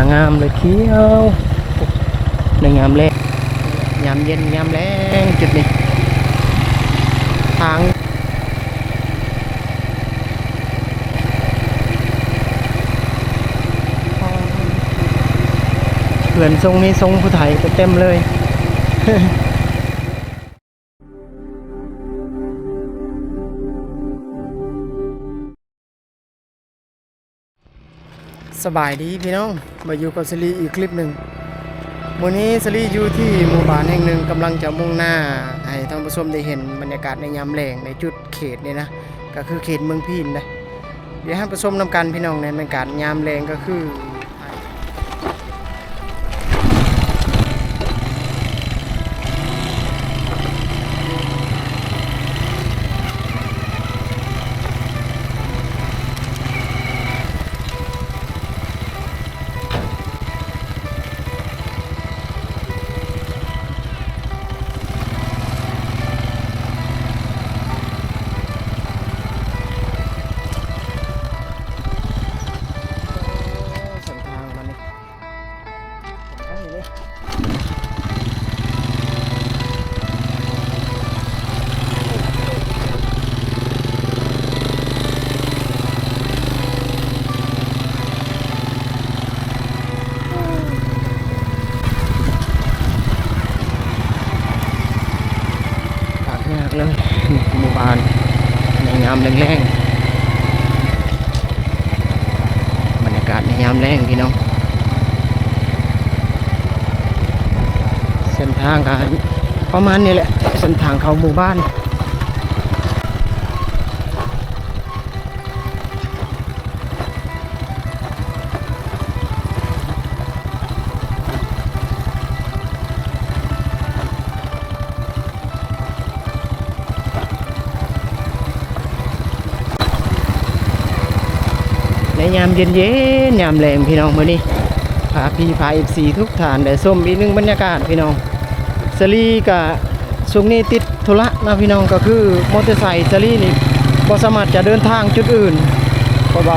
างามเลยเขียวในงามแรงยามเย็นยามแรงจุดนี้ ทางเพื่อนทรงนี้ทรงผู้ไทยเต็มเลย สบายดีพี่น้อง มาอยู่กับสลีอีกคลิปหนึ่งวันนี้สลีอยู่ที่หมู่บ้านแห่งหนึ่งกำลังจะมุ่งหน้า ให้ท่านผู้ชมได้เห็นบรรยากาศในยามแรงในจุดเขตนี่นะ ก็คือเขตเมืองพีนนะเดี๋ยวให้ผู้ชมนำกันพี่น้องในบรรยากาศยามแรงก็คือ แรงๆบรรยากาศในยามแรงพี่น้องเส้นทางการประมาณนี้แหละเส้นทางเข้าหมู่บ้าน ยามเย็นเย็นยามแรงพี่น้องมื้อนี้พาพี่พาอีกสีทุกฐานได้ส้มอีกหนึ่งบรรยากาศพี่น้องสลีกับช่วงนี้ติดธุระนะพี่น้องก็คือมอเตอร์ไซค์สลีนี่บ่สามารถจะเดินทางจุดอื่นเพราะว่า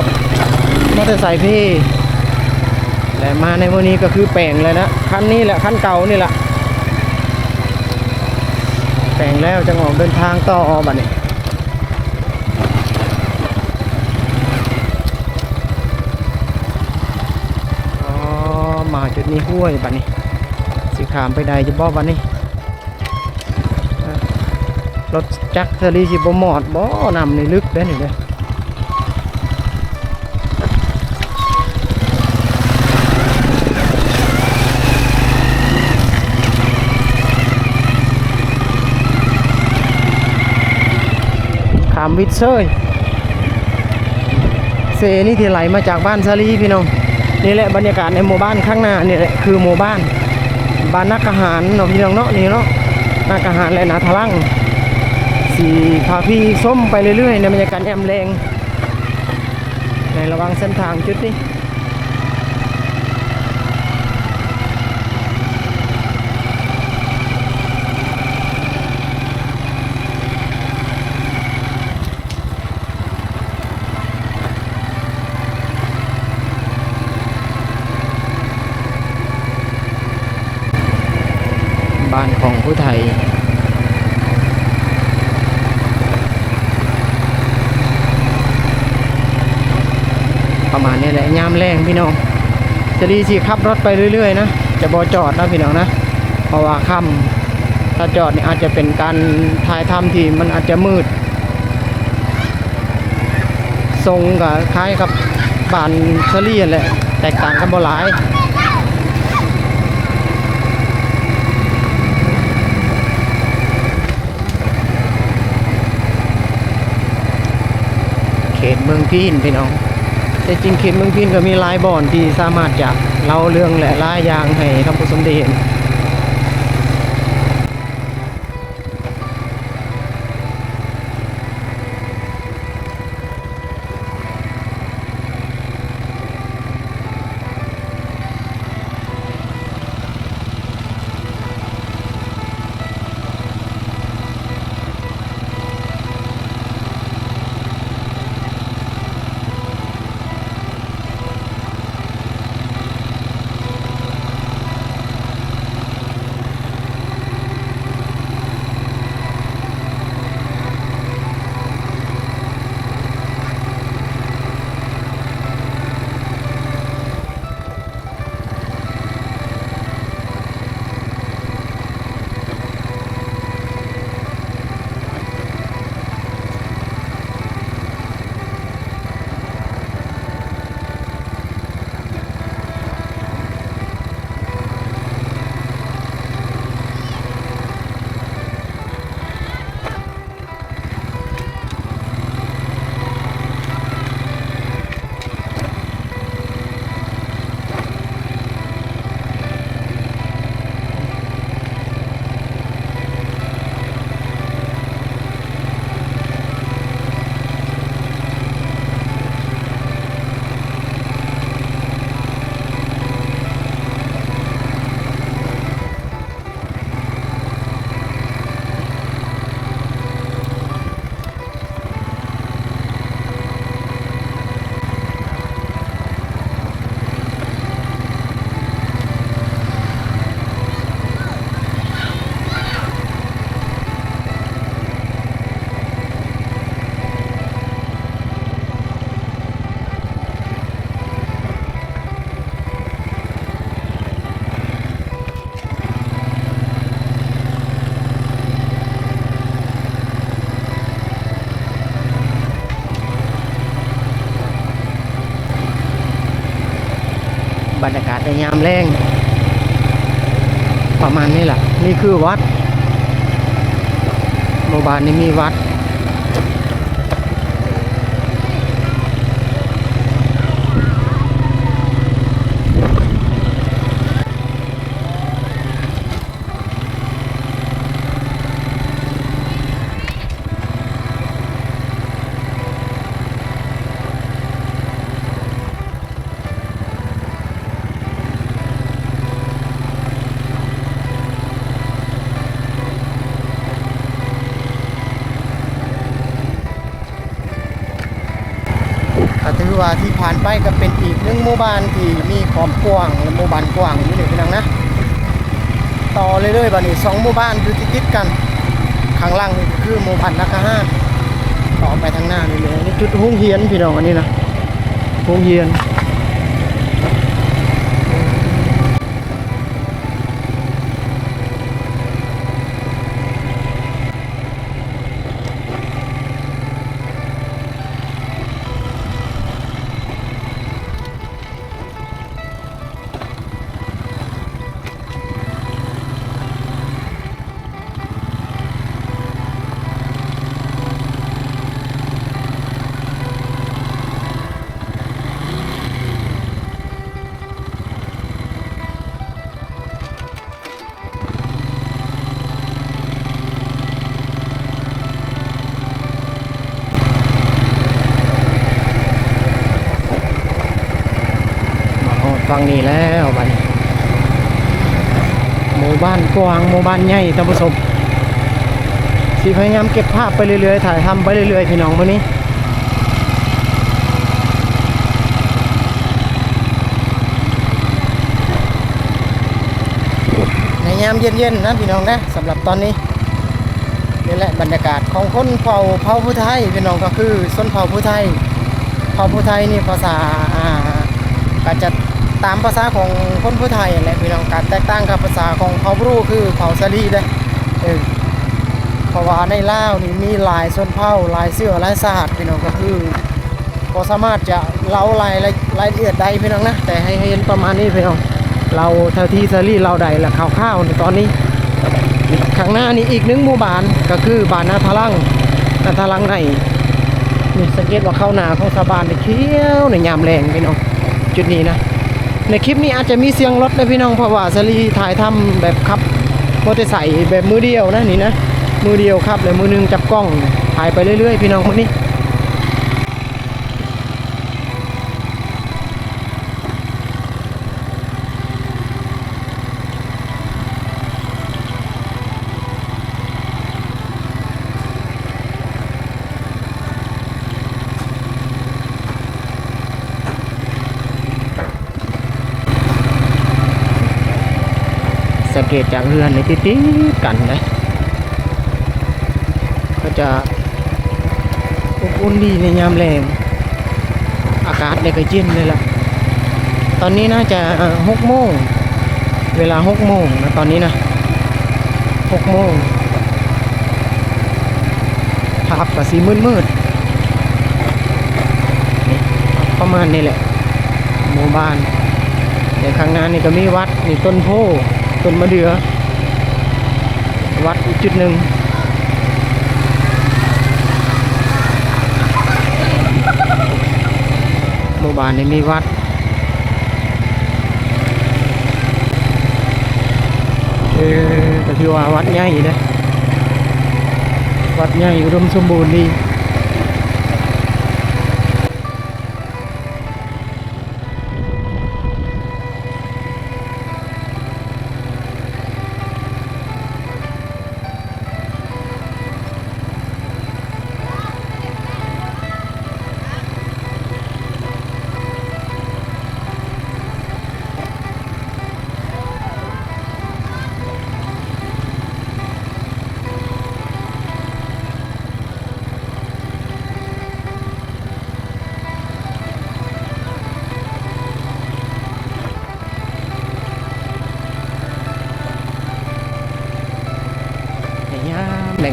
มอเตอร์ไซค์พี่แต่มาในมื้อนี้ก็คือแปลงเลยนะคันนี้แหละคันเก่านี่แหละแปลงแล้วจะออกเดินทางต่อบัดนี้ อ๋อ มา จุดนี้ห้วยบัดนี้สิขามไปใดจะบ่บัดนี้รถจักรเทอรีสิบ่หมอดบ่นำนี่ลึกเด้อนี่เด้ขามวิทเซยเซนี่ที่ไหลมาจากบ้านซาลีพี่น้อง นี่แหละบรรยากาศในหมู่บ้านข้างหน้านี่แหละคือหมู่บ้านบ้านนักอาหารเนาะพี่น้องเนาะนี่เนาะนักอาหารและนาทะลังสีพาพี่ส้มไปเรื่อยๆในบรรยากาศแอมแรงในระหวังเส้นทางจุดนี้ ของผู้ไทย ประมาณนี้แหละยามแรงพี่น้องจะรีสิขับรถไปเรื่อยๆนะจะบอจอดนะพี่น้องนะเพราะว่าค่ำถ้าจอดเนี่ยอาจจะเป็นการถ่ายทำที่มันอาจจะมืดทรงกับคล้ายกับบ้านเชอรี่นั่นแหละแตกต่างกันบ่หลาย ตเมืองพีนพี่น้อง แต่จริงเขตเมืองพีนก็มีหลายบ่อนที่สามารถจะเล่าเรื่องและหลายอย่างให้ท่านผู้ชมได้เห็น บรรยากาศในยามแรงประมาณนี้แหละนี่คือวัดโมบานนี้มีวัด รือว่าที่ผ่านไปก็เป็นอีกหนึ่งหมู่บ้านที่มีความกว้างและหมู่บ้านกว้างอยู่นี่พี่น้องนะ ต่อเรื่อยๆบ้านี้สองหมู่บ้านอยู่ติดๆกันข้างล่างนี่คือหมู่บ้านนักห้าต่อไปทางหน้านี่เลยนี่จุดหุ้งเฮียนพี่น้องอันนี้นะหุ้งเฮียน มู่บ้านใหญ่ท่านผู้ชมสิพยายามเก็บภาพไปเรื่อยๆถ่ายทำไปเรื่อยๆพี่น้องมื้อนี้ในยามเย็นๆนะพี่น้องนะสำหรับตอนนี้นี่แหละบรรยากาศของคนเผ่าเผ่าผู้ไทยพี่น้องก็คือชนเผ่าผู้ไทยเผ่าผู้ไทยนี่ภาษาอ่าก็จะ ตามภาษาของคนผู้ไทยแหละพี่น้องการแตกต่างกับภาษาของเผ่าบรูคือเผ่าสลีเด้เออเพราะว่าในลาวนี่มีหลายชนเผ่าหลายเสื้อหลายศาสตร์พี่น้องก็คือก็สามารถจะเล่ารายละรายละเอียดใดพี่น้องนะแต่ให้เห็นประมาณนี้พี่น้องเราเท่าที่สลีเราใดละคร่าวๆในตอนนี้ข้างหน้านี่อีกหนึ่งหมู่บ้านก็คือบ้านนาทะลังนาทะลังในนี่สังเกตว่าเข้าหนาของชาวบ้านเนี่ยเขียวในยามแรงพี่น้องจุดนี้นะ ในคลิปนี้อาจจะมีเสียงรถนะพี่น้องเพราะว่าสลีถ่ายทำแบบขับมอเตอร์ไซค์แบบมือเดียวนะนี่นะมือเดียวครับเลยมือหนึงจับกล้องถ่ายไปเรื่อยๆ พี่น้องคนนี้ ตจากเรือนในติดๆกันนะก็จะอบอุ่นดีในยามแรงอากาศเนี่ยก็เย็นเลยล่ะ ตอนนี้น่าจะหกโมงเวลาหกโมงนะตอนนี้นะหกโมงภาพก็สีมืดๆนี่ประมาณนี้แหละหมู่บ้านในข้างหน้านี่ก็มีวัดนี่ต้นโพ ต้นมะเดือวัดอีกจุดหนึ่งหมู่บ้านนี่มีวัดเออก็ถือว่าวัดใหญ่นะวัดใหญ่อุดมสมบูรณ์ดี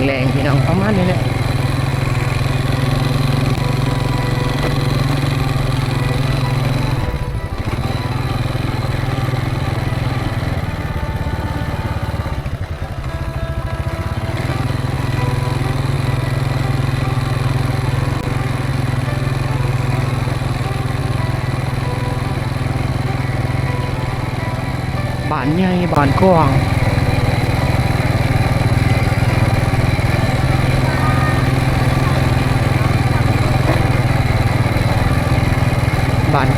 แรงๆพี่น้องประมาณนี้แหละบ้านใหญ่บ้านกว้าง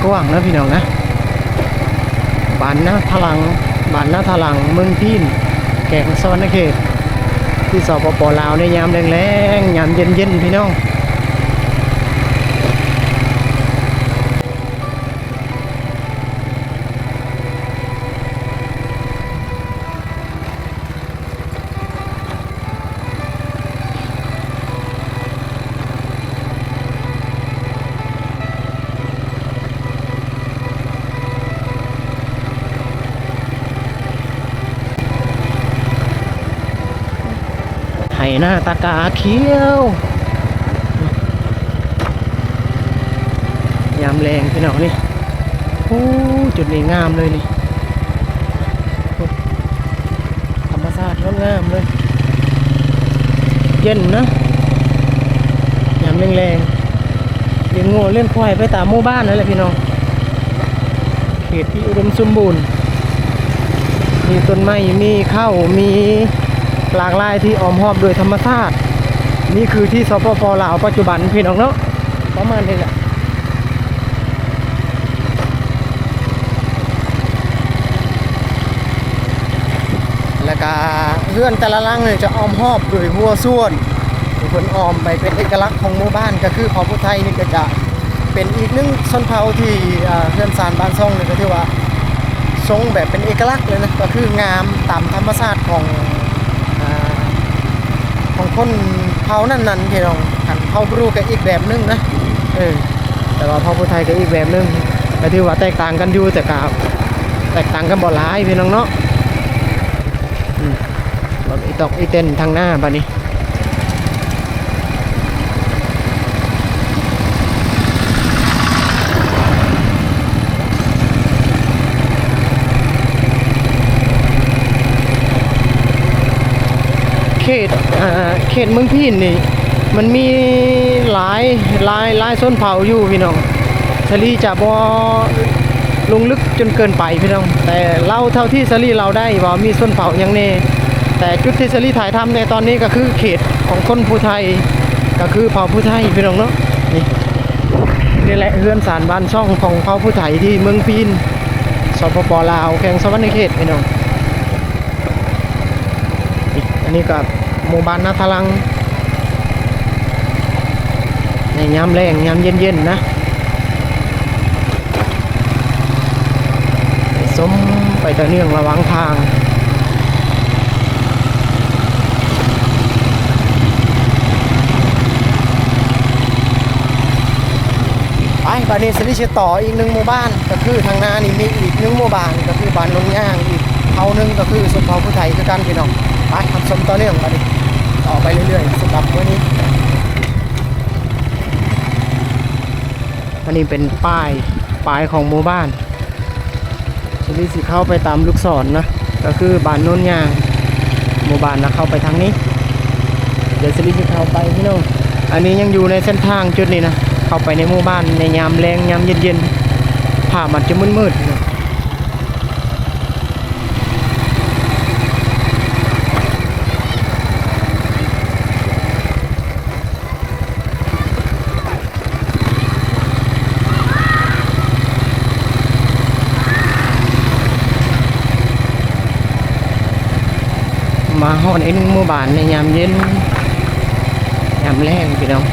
กว้างนะพี่น้องนะบ้านนาทลังบ้านนาทลังเมืองพีนแก่งสวรรณเขตที่สปปลาวในยามแรงๆยามเย็นๆพี่น้อง ตากาเขียว ยามแรงพี่น้องนี่โอ้จุดนี้งามเลยนี่ธรรมชาติงดงามเลย เย็นนะยามแรงๆเลี้ยงงูเลี้ยงควายไปตามหมู่บ้านนั่นแหละพี่น้องเขตที่อุดมสมบูรณ์ มีต้นไม้มีข้าวมี หลากหลายที่อ้อมรอบโดยธรรมชาตินี่คือที่สปปลาวปัจจุบันพี่น้องเนาะประมาณนี้แหละแล้วก็เพื่อนแต่ละลังเนี่ยจะอ้อมรอบโดยหัวส่วนทุกคนอ้อมไปเป็นเอกลักษณ์ของหมู่บ้านก็คือเผ่าพุทไทยนี่ก็จะเป็นอีกหนึ่งชนเผ่าที่อ่าเพื่อนสารบ้านซ่องนี่ก็ถือว่าทรงแบบเป็นเอกลักษณ์เลยนะก็คืองามตามธรรมชาติของ ของคนเผานั่นนั่นๆพี่น้องขันเผาบรูก็อีกแบบนึงนะเออแต่ว่าเผาผู้ไทยกันอีกแบบนึงแต่ที่ว่าแตกต่างกันอยู่แต่กาแตกต่างกันบ่หลายพี่น้องเนาะอืมรถอีตอกอีเต้นทางหน้าบ้านี้ เขตเขตเมืองพีนนี่ มันมีหลายหลายหลายส้นเผาอยู่พี่น้องสลีจะบ่ลงลึกจนเกินไปพี่น้อง แต่เล่าเท่าที่สลีเราได้ว่ามีส้นเผาอย่างแน่แต่จุดที่สลีถ่ายทำในตอนนี้ก็คือเขตของคนผู้ไทย ก็คือเผ่าผู้ไทยพี่น้องเนาะนี่นี่แหละเฮือนสารบ้านช่องของเผ่าผู้ไทยที่เมืองพีนสปปลาวแข่งสวรรค์เขตพี่น้อง อั นี้กับหมู่บ้านนาทลัง ในยามแรงยามเย็นๆนะสมไปตะเนื่องระหวังทางไปบานนี้สลิชต่ออีกหนึ่งหมู่บ้านก็คือทางหน้านี่มีอีกหนึ่งหมู่บ้านก็คือบ้านนนย่างอีกเขาหนึ่งก็คือสุนเผาผู้ไทยคือกันพี่น้อง ไปทำสมต่อเนื่องบานนี้ต่อไปเรื่อยๆสำหรับวันนี้อันนี้เป็นป้ายป้ายของหมู่บ้านสลิสิเข้าไปตามลูกศรนะก็คือบ้านโนนย่างหมู่บ้านนะเข้าไปทางนี้ เดี๋ยวสลิสิเข้าไปพี่น้องอันนี้ยังอยู่ในเส้นทางจุดนี้นะเข้าไปในหมู่บ้านในยามแรงยามเย็นๆผ่ามันจะมืดๆ นะมาฮอดไอ้หนึงหมู่บ้านในยามเย็นยามแรงพี่น้อง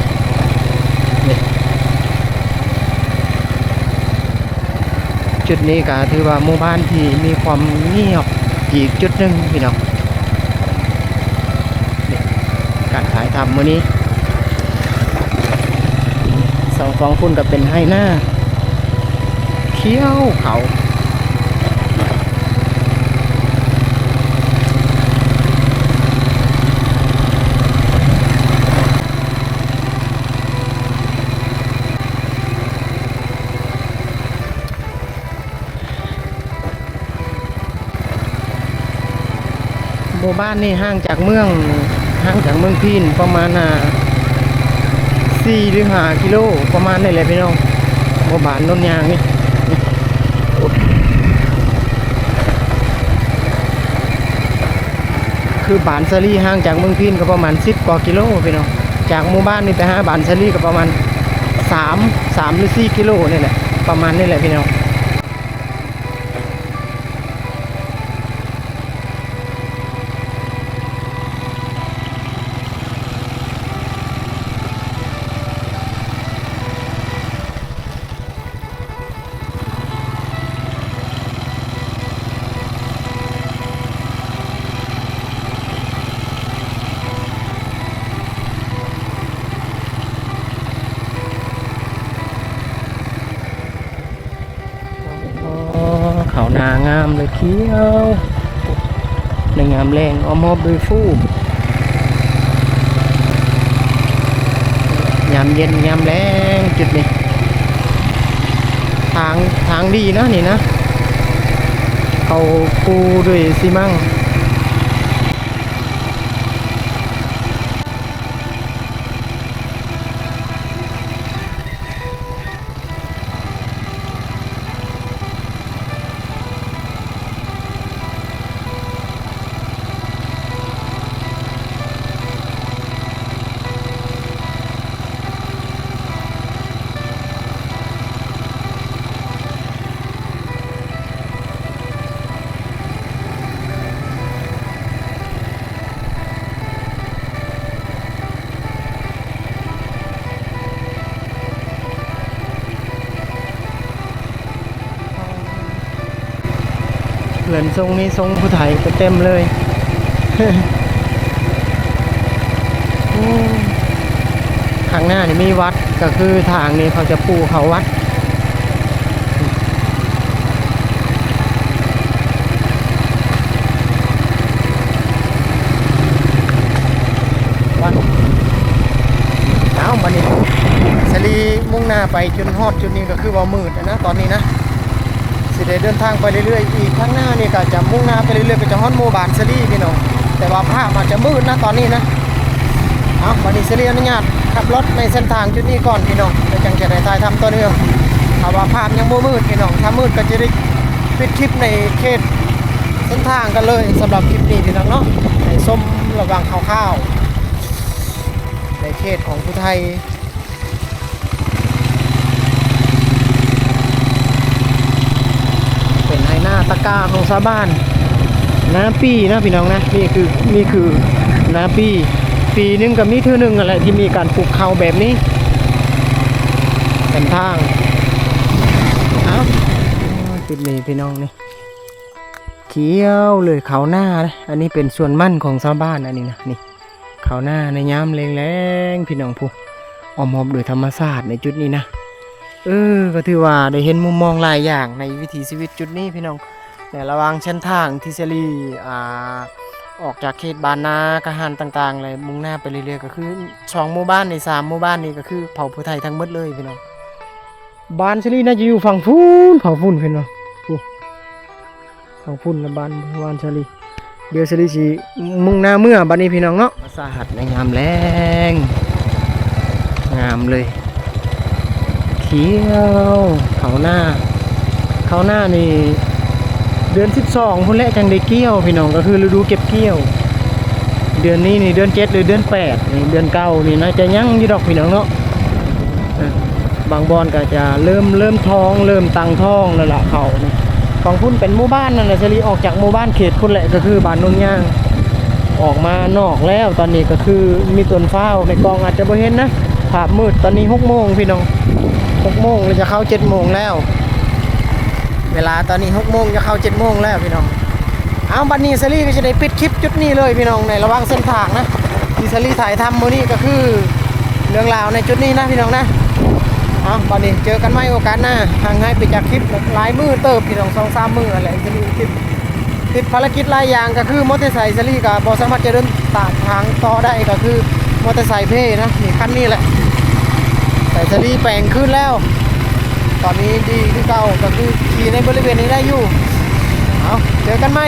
จุดนี้ก็ถือว่าหมู่บ้านที่มีความเงียบอีกจุดหนึ่งพี่น้องการถ่ายทำมื้อนี้สองฟองพุ่นก็เป็นไฮหน้าเขี้ยวเขา บ้านนี่ห่างจากเมืองห่างจากเมืองพีนประมาณอ่าสี่หรือห้ากิโลประมาณนี่แหละพี่น้องหมู่บานนนยางนี่คือบานซารีห่างจากเมืองพินก็ประมาณ10กว่ากิโลพี่น้องจากหมู่บ้านนี่ไปหาบานซารีก็ประมาณ3 3หรือ4กิโลนี่แหละประมาณนี่แหละพี่น้อง เขานางามเลยเขียวในงามแรงอมอบด้วยฟูยามเย็นยามแรงจุดนี้ ทางทางดีนะนี่นะ เขาปูด้วยซีมั่ง นทรงนี้ทรงผู้ไทยก็เต็มเลยข้างหน้านี่มีวัดก็คือทางนี้เขาจะปูเขาวัดวัดเอาบันนี้สลีมุ่งหน้าไปจนฮอดจุดนี้ก็คือว่ามืดนะตอนนี้นะ สิได้เดินทางไปเรื่อยๆอีกข้างหน้านี่ก็จะมุ่งหน้าไปเรื่อยๆไปจะฮอดหมู่บ้านสลีพี่น้องแต่ว่าภาพอาจจะมืดนะตอนนี้นะเอาบันนี้สลีอนุญาตขับรถในเส้นทางจุดนี้ก่อนพี่น้องแล้วจังจะได้ถ่ายทำตัวนี้ถ้าว่าภาพยังมืดพี่น้องถ้ามืดก็จะได้ปิดคลิปในเขตเส้นทางกันเลยสำหรับคลิปนี้พี่น้องเนาะให้ส้มระวังคร่าวๆในเขตของผู้ไทย เป็นไฮหน้าตะก้าของชาวบ้านนาปีนะพี่น้องนะนี่คือนี่คือนาปี ปีหนึงกับมีเท่านึงอะไรที่มีการปลูกเขาแบบนี้เป็นทางเอาจุดนี้พี่น้องนี่เขียวเลยเขาหน้านะอันนี้เป็นส่วนมั่นของชาวบ้านอันนี้นะนี่เขาหน้าในย้ำแรงๆพี่น้องผู้อมหอมโดยธรรมชาติในจุดนี้นะ เออก็ถือว่าได้เห็นมุมมองหลายอย่างในวิถีชีวิตจุดนี้พี่น้องในระหว่างเส้นทางที่เซรีอ่าออกจากเขตบานนากระหานต่างๆเลยมุ่งหน้าไปเรื่อยๆก็คือสองหมู่บ้านในสามหมู่บ้านนี้ก็คือเผ่าผู้ไทยทั้งหมดเลยพี่น้องบ้านเซรีน่าจะอยู่ฝั่งฟุ้นเผ่าฟุ้นพี่น้องฟูฝั่งฟุ้นและบ้านบ้านเซรีเดี๋ยวเซรีสิมุ่งหน้าเมื่อบ้านนี้พี่น้องเนาะสาหัสในงามแรงงามเลย ขียวเขาหน้า เขาหน้านี่ เดือน12พุ่นแหละจังได้เกี่ยวพี่น้องก็คือฤดูเก็บเกี่ยว เดือนนี้นี่เดือน7หรือเดือน8นี่เดือนเก้านี่น่าจะยั่งยู่ดอกพี่น้องเนาะบางบอนก็จะเริ่มเริ่มท้อง เริ่มตังท้องแล้วล่ะเขานี่ของพุ่นเป็นหมู่บ้านนั่นแหละสลีออกจากหมู่บ้านเขตพุ่นแหละก็คือบ้านนุ่นย่างออกมานอกแล้วตอนนี้ก็คือมีต้นฟ้าวในกองอาจจะบ่เห็นนะภาพมืดตอนนี้6โมงพี่น้อง หกโมงเราจะเข้าเจ็ดโมงแล้ว เวลาตอนนี้หกโมงจะเข้าเจ็ดโมงแล้วพี่น้องเอาบันนี้ซารี่ก็จะได้ปิดคลิปจุดนี้เลยพี่น้องในระหว่างเส้นทางนะที่ซารี่ถ่ายทำโมนี้ก็คือเรื่องราวในจุดนี้นะพี่น้องนะเอาบันนี้เจอกันไหมโอกาสหน้าห่างให้ไปจากคลิปหลายมือเติบพี่น้องสองสามมืออะไรซารี่ติดติดภารกิจหลายอย่างก็คือมอเตอร์ไซค์ซารี่กับบอสามารถจะเดินตามทางต่อได้ก็คือมอเตอร์ไซค์เพ่นะนี่คันนี้แหละ แต่จะดีแปลงขึ้นแล้ว ตอนนี้ดีที่เก่าก็คือขี่ในบริเวณนี้ได้อยู่ เอาเจอกันไหม